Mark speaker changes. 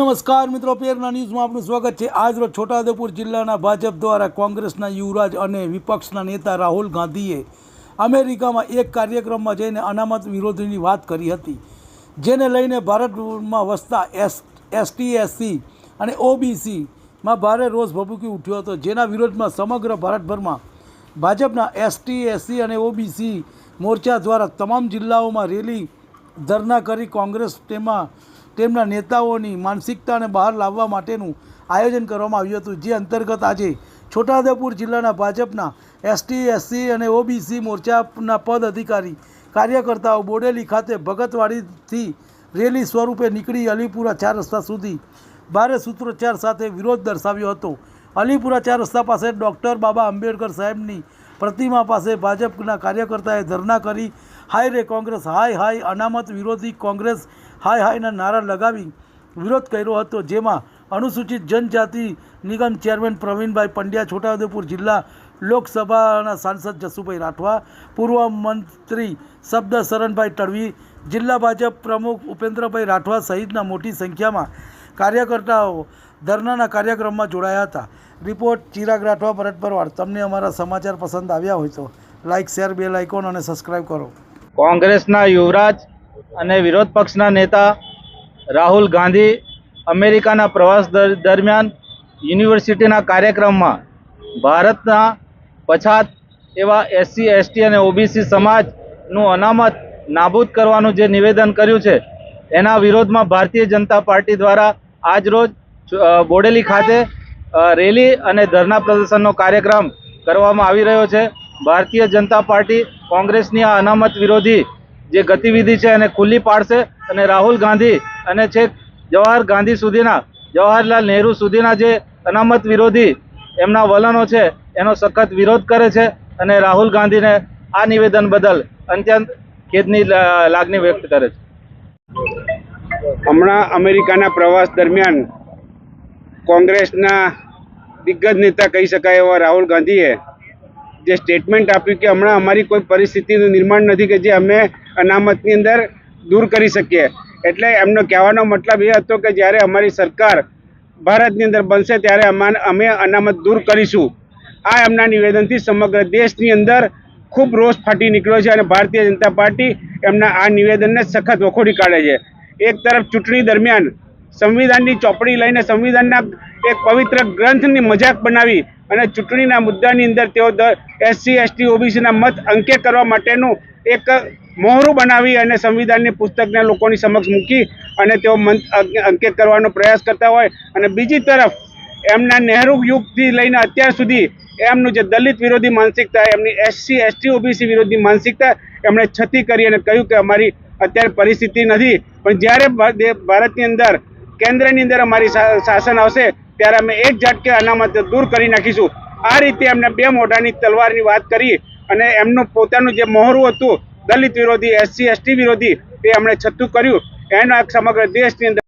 Speaker 1: નમસ્કાર મિત્રો પેરના ન્યૂઝમાં આપનું સ્વાગત છે. આજરોજ છોટાઉદેપુર જિલ્લાના ભાજપ દ્વારા કોંગ્રેસના યુવરાજ અને વિપક્ષના નેતા રાહુલ ગાંધીએ અમેરિકામાં એક કાર્યક્રમમાં જઈને અનામત વિરોધીની વાત કરી હતી, જેને લઈને ભારતમાં વસતા એસ એસટી એસસી અને ઓબીસીમાં ભારે રોષ ભભૂકી ઉઠ્યો હતો. જેના વિરોધમાં સમગ્ર ભારતભરમાં ભાજપના એસટી એસસી અને ઓબીસી મોરચા દ્વારા તમામ જિલ્લાઓમાં રેલી ધરના કરી કોંગ્રેસ તેમાં તેમના નેતાઓની માનસિકતાને બહાર લાવવા માટેનું આયોજન કરવામાં આવ્યું હતું, જે અંતર્ગત આજે છોટાઉદેપુર જિલ્લાના ભાજપના એસટી, એસસી અને ઓબીસી મોરચાના પદ અધિકારી કાર્યકર્તાઓ બોડેલી ખાતે ભગતવાડીથી રેલી સ્વરૂપે નીકળી અલીપુરા ચાર રસ્તા સુધી ભારે સૂત્રોચ્ચાર સાથે વિરોધ દર્શાવ્યો હતો. અલીપુરા ચાર રસ્તા પાસે ડૉક્ટર બાબા આંબેડકર સાહેબની પ્રતિમા પાસે ભાજપના કાર્યકર્તાએ ધરના કરી. હાય રે કોંગ્રેસ, હાય હાય, અનામત વિરોધી કોંગ્રેસ, હાય હાયના નારા લગાવી વિરોધ કર્યો હતો, જેમાં અનુસૂચિત જનજાતિ નિગમ ચેરમેન પ્રવીણભાઈ પંડ્યા, છોટાઉદેપુર જિલ્લા લોકસભાના સાંસદ જસુભાઈ રાઠવા, પૂર્વ મંત્રી શબ્દ શરણભાઈ તડવી જિલ્લા ભાજપ પ્રમુખ ઉપેન્દ્રભાઈ રાઠવા સહિતના મોટી સંખ્યામાં કાર્યકર્તાઓ ધરનાના કાર્યક્રમમાં જોડાયા હતા. રિપોર્ટ ચિરાગ રાઠવા, ભરત પરવાર તમને અમારા સમાચાર પસંદ આવ્યા હોય તો લાઇક શેર બેલ આઇકોન અને સબસ્ક્રાઈબ કરો.
Speaker 2: કોંગ્રેસના યુવરાજ અને વિરોધ પક્ષના નેતા રાહુલ ગાંધી અમેરિકાના પ્રવાસ દર- દરમિયાન યુનિવર્સિટીના કાર્યક્રમમાં ભારતના પછાત એવા એસસી, એસટી અને ઓબીસી સમાજનું અનામત નાબૂદ કરવાનું જે નિવેદન કર્યું છે એના વિરોધમાં ભારતીય જનતા પાર્ટી દ્વારા આજરોજ બોડેલી ખાતે રેલી અને ધરના પ્રદર્શનનો કાર્યક્રમ કરવામાં આવી રહ્યો છે. ભારતીય જનતા પાર્ટી કોંગ્રેસની આ અનામત વિરોધી જે ગતિવિધિ છે એને ખુલ્લી પાડશે અને રાહુલ ગાંધી અને છેક જવાહર ગાંધી સુધીના, જવાહરલાલ નહેરુ સુધીના જે અનામત વિરોધી એમના વલણો છે, એનો સખત વિરોધ કરે છે અને રાહુલ ગાંધીને આ નિવેદન બદલ અત્યંત ખેદની લાગણી વ્યક્ત કરે છે.
Speaker 3: હમણાં અમેરિકાના પ્રવાસ દરમિયાન કોંગ્રેસના દિગ્ગજ નેતા કહી શકાય એવા રાહુલ ગાંધીએ જે સ્ટેટમેન્ટ આપ્યું કે હમણાં અમારી કોઈ પરિસ્થિતિનું નિર્માણ નથી કે જે અમે અનામતની અંદર દૂર કરી શકીએ. એટલે એમનો કહેવાનો મતલબ એ હતો કે જ્યારે અમારી સરકાર ભારતની અંદર બનશે ત્યારે અમા અમે અનામત દૂર કરીશું. આ એમના નિવેદનથી સમગ્ર દેશની અંદર ખૂબ રોષ ફાટી નીકળ્યો છે અને ભારતીય જનતા પાર્ટી એમના આ નિવેદનને સખત વખોડી કાઢે છે. એક તરફ ચૂંટણી દરમિયાન સંવિધાનની ચોપડી લઈને સંવિધાનના એક પવિત્ર ગ્રંથની મજાક બનાવી અને ચૂંટણીના મુદ્દાની અંદર તેઓ એસસી એસટી ઓબીસીના મત અંકે કરવા માટેનું એક મોહરું બનાવી અને સંવિધાનની પુસ્તકને લોકોની સમક્ષ મૂકી અને તેઓ મંત અંકે- કરવાનો પ્રયાસ કરતા હોય. અને બીજી તરફ એમના નહેરુ યુગથી લઈને અત્યાર સુધી એમનું જે દલિત વિરોધી માનસિકતા, એમની એસસી એસટી ઓબીસી વિરોધી માનસિકતા એમણે છતી કરી અને કહ્યું કે અમારી અત્યારે પરિસ્થિતિ નથી. પણ જ્યારે ભારતની અંદર, કેન્દ્રની અંદર અમારી શાસન આવશે, ત્યારે અમે એક ઝટકે અનામત દૂર કરી નાખીશું. આ રીતે એમને બે મોઢાની તલવારની વાત કરી અને એમનું પોતાનું જે મોહરું હતું, દલિત વિરોધી, એસસી, એસટી વિરોધી, તે એમણે છતું કર્યું. એના સમગ્ર દેશની અંદર